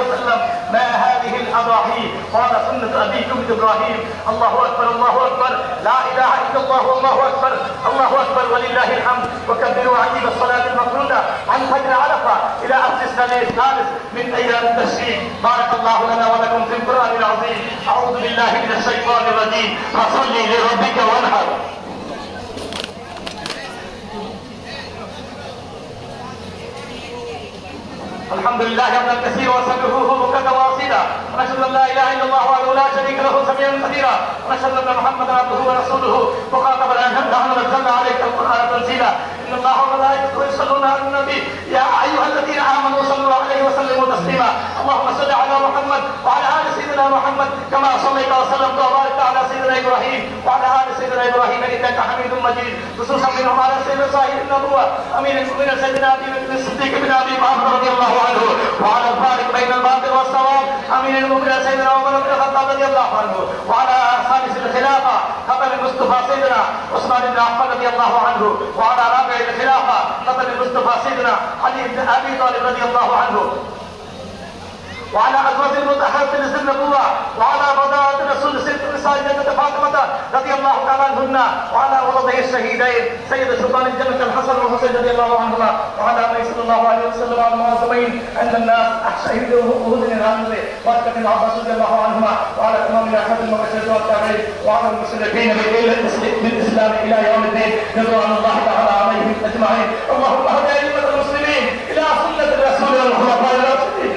عليه وسلم ما هذه الأضاحي؟ قال سنة أبيكم إبراهيم. الله أكبر الله أكبر. لا إله إلا الله والله أكبر. الله أكبر ولله الحمد. وكبروا عجيب الصلاة المفروضة. عن فجر عرفة إلى أقصى السنة الثالث من أيام التشريق. بارك الله لنا ولكم في القرآن العظيم. أعوذ بالله من الشيطان الرجيم. فصلي لربك وانحر. الحمد لله حمدا كثيرا وسبحوه بكرة واصيلا. ونشهد أن لا إله إلا الله وحده لا شريك له سميعا قديرا ونشهد أن محمدا عبده ورسوله. وخاطب الانام نحن نزلنا عليك القرآن تنزيلا. إن الله وملائكته يصلون على النبي. يا أيها الذين آمنوا صلوا عليه وسلموا تسليما. اللهم صل على محمد وعلى آل سيدنا محمد كما صليت وسلمت وباركت على سيدنا إبراهيم وعلى آل سيدنا إبراهيم إنك حميد مجيد. خصوصا منهم على سيدنا صاحب النبوه أمير المؤمنين سيدنا أبي بكر الصديق بن أبي بكر رضي الله عنه. وعلى الفارق بين الباطل والصواب أمير المؤمنين سيدنا عمر بن الخطاب رضي الله عنه. وعلى خامس الخلافة قبل المصطفى سيدنا عثمان بن عفان رضي الله عنه. وعلى رابع الخلافة قبل المصطفى سيدنا علي بن أبي طالب رضي الله عنه. وعلى أزواج المتحرة نزل النبوة وعلى بضاعة الرسول نساء جنة فاطمة رضي الله تعالى عنهن وعلى ولديه الشهيدين سيد سلطان الجنة الحسن والحسين رضي الله عنهما وعلى النبي صلى الله عليه وسلم وعلى المعظمين عند الناس شهيد وهود الرمز وأسكت العباس رضي الله عنهما وعلى إمام الأحد المبشرين والتابعين وعلى المسلمين بالإسلام إلى يوم الدين رضوان الله تعالى عليهم أجمعين. اللهم اهد أئمة المسلمين إلى سنة الرسول والخلفاء الراشدين.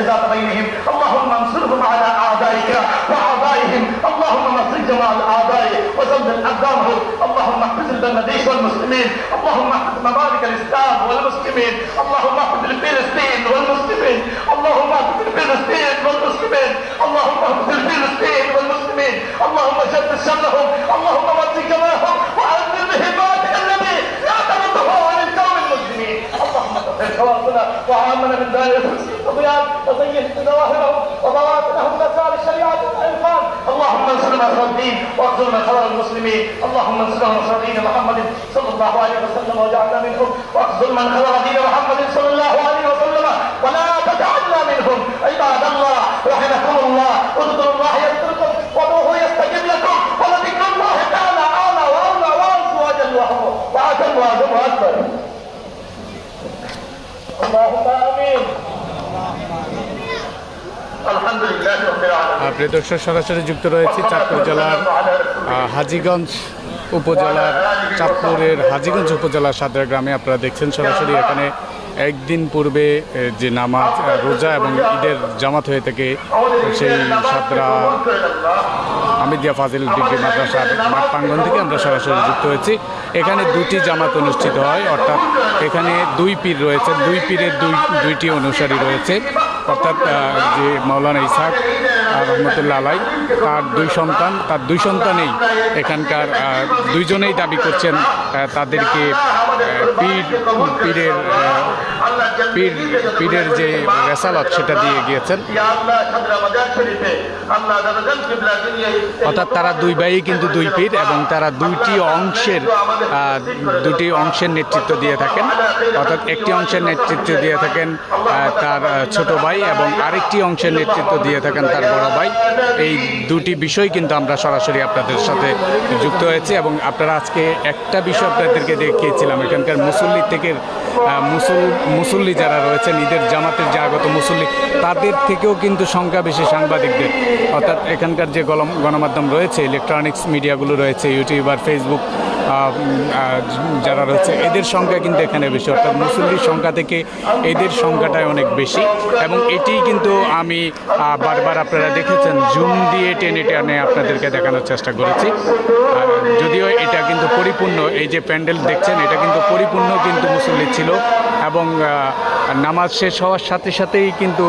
ذات بينهم. اللهم انصرهم على أعدائك وأعدائهم اللهم نصر جماع الأعداء وزلزل أقدامهم اللهم احفظ البلديش والمسلمين. اللهم احفظ مبارك الإسلام والمسلمين. اللهم احفظ فلسطين وعامنا من دائرة الطغيان وزين ظواهرهم وبواطنهم بأسرار الشريعة والإنفاق. اللهم انصر نصر الدين واخذل نصر المسلمين. اللهم انصر نصر دين محمد صلى الله عليه وسلم واجعلنا منهم. واخذل من خذل دين محمد صلى الله عليه وسلم. ولا تجعلنا منهم. عباد الله رحمكم الله. اذكروا الله يذكركم وادعوه يستجب لكم. ولذكر الله تعالى اعلى وأولى وانس وأجل وهو واجل واجل وأكبر. اللهم প্রিয় দর্শক সরাসরি যুক্ত রয়েছি চাঁদপুর জেলার হাজিগঞ্জ উপজেলার, চাঁদপুরের হাজিগঞ্জ উপজেলার সাদরা গ্রামে আপনারা দেখছেন সরাসরি। এখানে একদিন পূর্বে যে নামাজ রোজা এবং ঈদের জামাত হয়ে থাকে সেই সাদরা আমিদিয়া ফাজিল ডিগ্রি মাদ্রাসার মাঠ প্রাঙ্গন থেকে আমরা সরাসরি যুক্ত হয়েছি। এখানে দুটি জামাত অনুষ্ঠিত হয়, অর্থাৎ এখানে দুই পীর রয়েছে, দুই পীরের দুই, দুইটি অনুসারী রয়েছে। অর্থাৎ যে মৌলানা ইসাক রহমতুল্লাহ আলাই, তার দুই সন্তান, তার দুই সন্তানেই এখানকার দুইজনেই দাবি করছেন তাদেরকে পীর, পীরের পীর পীরের যে রেসালত সেটা দিয়ে গিয়েছেন। অর্থাৎ তারা দুই ভাই কিন্তু দুই পীর এবং তারা দুইটি অংশের দুটি অংশের নেতৃত্ব দিয়ে থাকেন। অর্থাৎ একটি অংশের নেতৃত্ব দিয়ে থাকেন তার ছোট ভাই এবং আরেকটি অংশের নেতৃত্ব দিয়ে থাকেন তার বড় ভাই। এই দুটি বিষয় কিন্তু আমরা সরাসরি আপনাদের সাথে যুক্ত হয়েছি এবং আপনারা আজকে একটা বিষয় আপনাদেরকে দেখিয়েছিলাম। এখানকার মুসল্লি থেকে আহ, মুসল মুসল্লি যারা রয়েছেন, ঈদের জামাতের যে আগত মুসল্লি, তাদের থেকেও কিন্তু সংখ্যা বেশি সাংবাদিকদের। অর্থাৎ এখানকার যে গণ গণমাধ্যম রয়েছে ইলেকট্রনিক্স মিডিয়াগুলো রয়েছে, ইউটিউব আর ফেসবুক যারা রয়েছে, এদের সংখ্যা কিন্তু এখানে বেশি। অর্থাৎ মুসল্লির সংখ্যা থেকে এদের সংখ্যাটাই অনেক বেশি। এবং এটি কিন্তু আমি বারবার আপনারা দেখেছেন, জুম দিয়ে টেনে টেনে আপনাদেরকে দেখানোর চেষ্টা করেছি। যদিও এটা কিন্তু পরিপূর্ণ, এই যে প্যান্ডেল দেখছেন, এটা কিন্তু পরিপূর্ণ কিন্তু মুসল্লি ছিল। এবং নামাজ শেষ হওয়ার সাথে সাথেই কিন্তু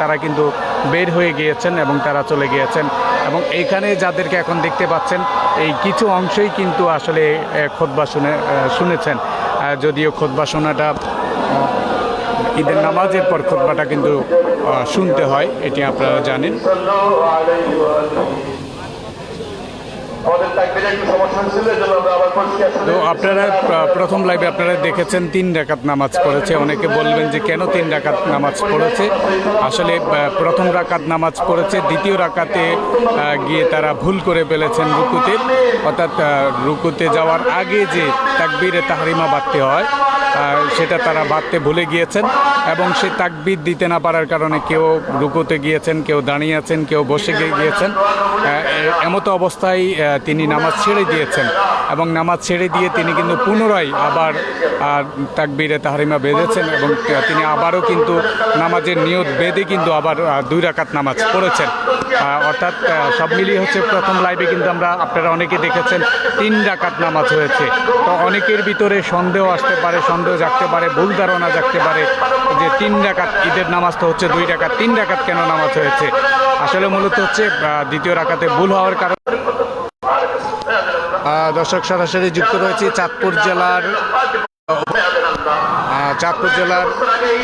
তারা কিন্তু বের হয়ে গিয়েছেন এবং তারা চলে গিয়েছেন। এবং এখানে যাদেরকে এখন দেখতে পাচ্ছেন, এই কিছু অংশই কিন্তু আসলে খোদবা শুনে শুনেছেন। যদিও খোদবা শোনাটা ঈদের নামাজের পর খোদবাটা কিন্তু শুনতে হয়, এটি আপনারা জানেন আমাদের তাকবিরে একটু সমস্যা হয়েছিল এই জন্য আমরা আবার পরিষ্কার তো আপনারা প্রথম লাইভে আপনারা দেখেছেন, তিন ডাকাত নামাজ পড়েছে। অনেকে বলবেন যে, কেন তিন ডাকাত নামাজ পড়েছে? আসলে প্রথম রাকাত নামাজ পড়েছে, দ্বিতীয় রাকাতে গিয়ে তারা ভুল করে ফেলেছেন রুকুতে। অর্থাৎ রুকুতে যাওয়ার আগে যে তাকবীরে তাহরিমা বাড়তে হয় সেটা তারা বাড়তে ভুলে গিয়েছেন এবং সে তাকবিদ দিতে না পারার কারণে কেউ রুকুতে গিয়েছেন, কেউ দাঁড়িয়ে আছেন, কেউ বসে গিয়ে- গিয়েছেন। এমতো অবস্থায় তিনি নামাজ ছেড়ে দিয়েছেন এবং নামাজ ছেড়ে দিয়ে তিনি কিন্তু পুনরায় আবার তাকবীরে তাহারিমা বেঁধেছেন এবং তিনি আবারও কিন্তু নামাজের নিয়ত বেঁধে কিন্তু আবার দুই রাকাত নামাজ পড়েছেন। অর্থাৎ সব মিলিয়ে হচ্ছে প্রথম লাইভে কিন্তু আমরা আপনারা অনেকে দেখেছেন, তিন রাকাত নামাজ হয়েছে। তো অনেকের ভিতরে সন্দেহ আসতে পারে, সন্দেহ জাগতে পারে, ভুল ধারণা জাগতে পারে যে তিন রাকাত ঈদের নামাজ তো হচ্ছে দুই রাকাত, তিন রাকাত কেন নামাজ হয়েছে? আসলে মূলত হচ্ছে দ্বিতীয় রাকাতে ভুল হওয়ার কারণে দর্শক, সরাসরি যুক্ত রয়েছে চাঁদপুর জেলার চাঁদপুর জেলার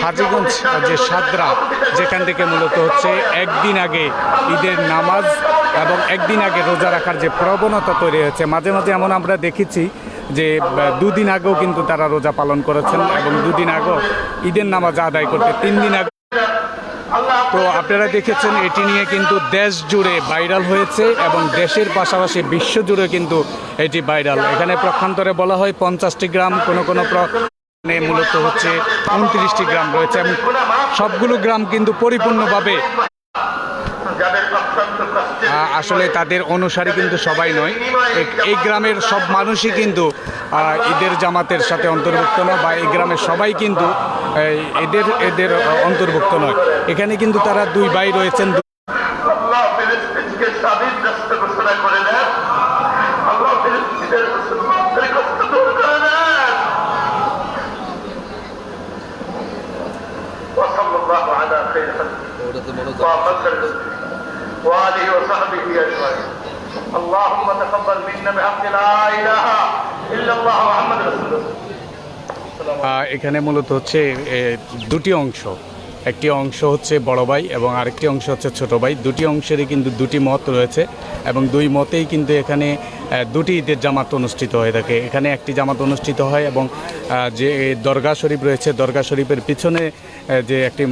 হাজিগঞ্জ যে সাদরা, যেখান থেকে মূলত হচ্ছে একদিন আগে ঈদের নামাজ এবং একদিন আগে রোজা রাখার যে প্রবণতা তৈরি হয়েছে। মাঝে মাঝে এমন আমরা দেখেছি যে দুদিন আগেও কিন্তু তারা রোজা পালন করেছেন এবং দুদিন আগেও ঈদের নামাজ আদায় করতে, তিন দিন আগে তো আপনারা দেখেছেন, এটি নিয়ে কিন্তু দেশ জুড়ে ভাইরাল হয়েছে এবং দেশের পাশাপাশি বিশ্ব জুড়ে কিন্তু এটি ভাইরাল। এখানে প্রক্ষান্তরে বলা হয় পঞ্চাশটি গ্রাম, কোনো কোনো মূলত হচ্ছে উনত্রিশটি গ্রাম রয়েছে এবং সবগুলো গ্রাম কিন্তু পরিপূর্ণভাবে আসলে তাদের অনুসারী কিন্তু সবাই নয়। এ- এই গ্রামের সব মানুষই কিন্তু ঈদের জামাতের সাথে অন্তর্ভুক্ত নয় বা এই গ্রামের সবাই কিন্তু এদের এদের অন্তর্ভুক্ত নয়। এখানে কিন্তু তারা দুই ভাই রয়েছেন আল্লাহ ফিলিস্তিনকে وآله وصحبه أجمعين اللهم تقبل منا بحق لا إله إلا الله محمد رسول الله আহ, এখানে মূলত হচ্ছে এ, দুটি অংশ একটি অংশ হচ্ছে বড় ভাই এবং আরেকটি অংশ হচ্ছে ছোট ভাই দুটি অংশেরই কিন্তু দুটি মত রয়েছে এবং দুই মতেই কিন্তু এখানে আহ, দুটি ঈদের জামাত অনুষ্ঠিত হয়ে থাকে এখানে একটি জামাত অনুষ্ঠিত হয় এবং আহ, যে দরগা শরীফ রয়েছে দরগা শরীফের পিছনে আহ, যে একটি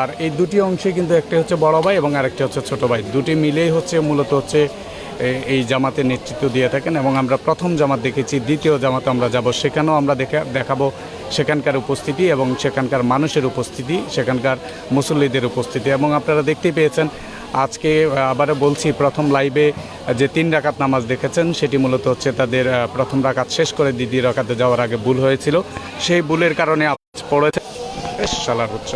আর এই দুটি অংশে কিন্তু একটি হচ্ছে বড় ভাই এবং আরেকটি হচ্ছে ছোট ভাই। দুটি মিলেই হচ্ছে মূলত হচ্ছে এই জামাতে নেতৃত্ব দিয়ে থাকেন এবং আমরা প্রথম জামাত দেখেছি দ্বিতীয় জামাতে আমরা যাব সেখানেও আমরা দেখা দেখাবো সেখানকার উপস্থিতি এবং সেখানকার মানুষের উপস্থিতি সেখানকার মুসল্লিদের উপস্থিতি। এবং আপনারা দেখতে পেয়েছেন আজকে আহ, আবারও বলছি প্রথম লাইভে যে তিন রাকাত নামাজ দেখেছেন সেটি মূলত হচ্ছে তাদের প্রথম রাকাত শেষ করে দ্বিতীয় রাকাতে যাওয়ার আগে ভুল হয়েছিল। সেই ভুলের কারণে পড়েছে শালার হচ্ছে।